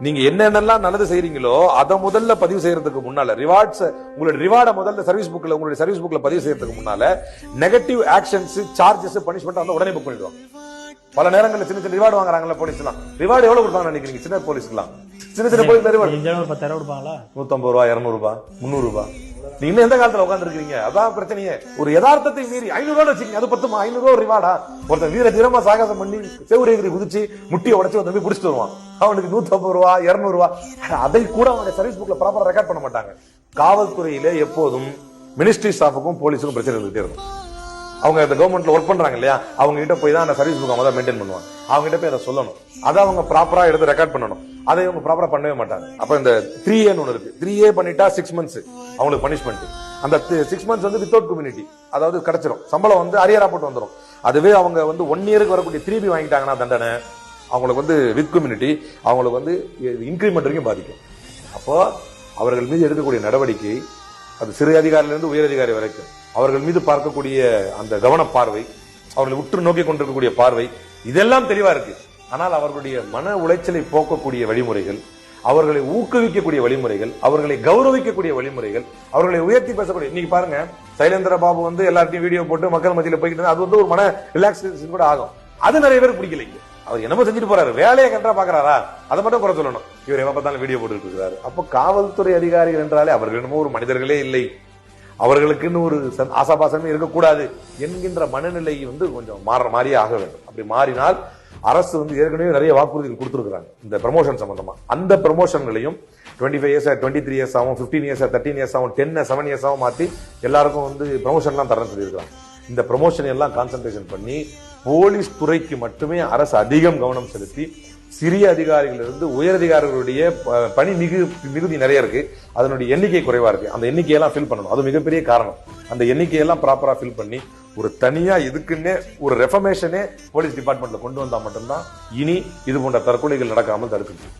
நீங்க என்னென்னலாம் நல்லது செய்யறீங்களோ அதை முதல்ல பதிவு செய்யறதுக்கு முன்னால ரிவார்ட்ஸ் உங்களுடைய ரிவார்டை முதல்ல சர்வீஸ் புக்ல உங்களுடைய சர்வீஸ் புக்ல பதிவு செய்யறதுக்கு முன்னால நெகட்டிவ் ஆக்ஷன்ஸ் சார்ஜஸ் பனிஷ்மெண்ட் வந்து உடனே புக் பண்ணிடுவாங்க. பல நேரங்களில் சின்ன சின்ன ரிவார்டு வாங்குறாங்களா போலீஸ்லாம் ரிவார்டு எவ்வளவு கொடுத்தாங்க நினைக்கிறீங்க? சின்ன போலீஸ்க்குலாம் சின்ன சின்ன எங்கேயாவது ஒரு பத்தாயிரம் கொடுப்பாங்களா? நூத்தம்பது ரூபா இருநூறு ரூபாய் முந்நூறு ரூபாய் நீங்க இன்னும் எந்த காலத்துல உட்கார்ந்து இருக்கீங்க அதான் பிரச்சனையே. ஒரு யதார்த்தத்தை மீறி ஐநூறு ரூபாய் வச்சுக்கீங்க அது பத்துமா? ஐநூறு ரூபா ரிவார்டா ஒருத்தன் வீர தீரமா சாகசம் பண்ணி செவ்வரேகிரி குதிச்சு முட்டியை உடைச்சு வந்து பிடிச்சிட்டு வருவான். அவனுக்கு நூத்தம்பது ரூபா இருநூறு ரூபா. அதை கூட அவங்க சர்வீஸ் புக்ல ப்ராப்பரா ரெக்கார்ட் பண்ண மாட்டாங்க. காவல்துறையில எப்போதும் மினிஸ்ட்ரி ஸ்டாஃபுக்கும் போலீஸுக்கும் பிரச்சனை இருந்துட்டே இருக்கும். அவங்க இந்த கவர்மெண்ட்ல ஒர்க் பண்றாங்க இல்லையா அவங்க கிட்ட போய் தான் அந்த சர்வீஸ் புக் அவங்க மெயின்டைன் பண்ணுவாங்க. அவங்க கிட்ட போய் அதை சொல்லணும். அதை அவங்க ப்ராப்பரா எடுத்து ரெக்கார்ட் பண்ணணும். அதை இவங்க ப்ராப்பரா பண்ணவே மாட்டாங்க. அப்ப இந்த த்ரீ ஏன்னு ஒன்று இருக்கு. த்ரீ ஏ பண்ணிட்டா சிக்ஸ் மந்த்ஸ் அவங்களுக்கு பனிஷ்மெண்ட் அந்த சிக்ஸ் மந்த்ஸ் வந்து வித்தவுட் கம்யூனிட்டி அதாவது கிடைச்சிடும் சம்பளம் வந்து அரியரா போட்டு வந்துடும் அதுவே அவங்க வந்து ஒன் இயருக்கு வரக்கூடிய த்ரீ பி வாங்கிட்டாங்கன்னா தண்டனை அவங்களுக்கு வந்து வித் கம்யூனிட்டி அவங்களுக்கு வந்து இன்க்ரிமெண்ட் வரைக்கும் பாதிக்கும். அப்போ அவர்கள் மீது எடுக்கக்கூடிய நடவடிக்கை அது சிறு அதிகாரிலிருந்து உயர் அதிகாரி வரைக்கும். அவர்கள் மீது பார்க்கக்கூடிய அந்த கவன பார்வை அவர்களை உற்று நோக்கி கொண்டிருக்கக்கூடிய பார்வை இதெல்லாம் தெளிவா இருக்கு. ஆனால் அவர்களுடைய மன உளைச்சலை போக்கக்கூடிய வழிமுறைகள் அவர்களை ஊக்குவிக்கக்கூடிய வழிமுறைகள் அவர்களை கௌரவிக்கக்கூடிய வழிமுறைகள் அவர்களை உயர்த்தி பேசக்கூடிய இன்னைக்கு பாருங்க சைலேந்திர பாபு வந்து எல்லார்ட்டையும் வீடியோ போட்டு மக்கள் மத்தியில் போய்கிட்டு அது வந்து ஒரு மன ரிலாக்ஸேஷன் கூட ஆகும். அது நிறைய பேர் பிடிக்கல இங்க. அவர் என்னமோ செஞ்சுட்டு போறாரு. வேலையை கண்டா பாக்குறாரா? அதை மட்டும் குறை சொல்லணும். இவர் எப்ப பார்த்தாலும் வீடியோ போட்டுட்டு இருக்காரு அப்போ காவல்துறை அதிகாரிகள் என்றாலே அவர்கள் என்னமோ ஒரு மனிதர்களே இல்லை. அவர்களுக்குன்னு ஒரு சந்- ஆசாபாசமே இருக்கக்கூடாது என்கின்ற மனநிலை வந்து கொஞ்சம் மாற மாறியே ஆக வேண்டும். அப்படி மாறினால் அரசு வந்து ஏற்கனவே நிறைய வாக்குறுதிகள் கொடுத்துருக்காங்க இந்த ப்ரமோஷன் சம்பந்தமா. அந்த ப்ரமோஷன்களையும் twenty five years twenty three years ஆகும் ஃபிஃப்டீன் இயர்ஸ் தேர்ட்டின் இயர்ஸ் ஆகும் டென் செவன் இயர்ஸ் ஆகும் மாற்றி எல்லாருக்கும் வந்து ப்ரமோஷன்லாம் தரேன்னு சொல்லியிருக்காங்க இந்த ப்ரமோஷன் எல்லாம் கான்சென்ட்ரேஷன் பண்ணி போலீஸ் துறைக்கு மட்டுமே அரசு அதிகம் கவனம் செலுத்தி சிறிய அதிகாரிகளிலிருந்து உயர் அதிகாரிகளுடைய பணி மிகு மிகுதி நிறைய இருக்கு. அதனுடைய எண்ணிக்கை குறைவா இருக்கு. அந்த எண்ணிக்கையெல்லாம் ஃபில் பண்ணணும். அது மிகப்பெரிய காரணம். அந்த எண்ணிக்கையெல்லாம் ப்ராப்பரா ஃபில் பண்ணி ஒரு தனியா இதுக்குன்னே ஒரு ரெஃபர்மேஷனே போலீஸ் டிபார்ட்மெண்ட்ல கொண்டு வந்தா மட்டும்தான் இனி இது போன்ற தற்கொலைகள் நடக்காமல் தடுக்க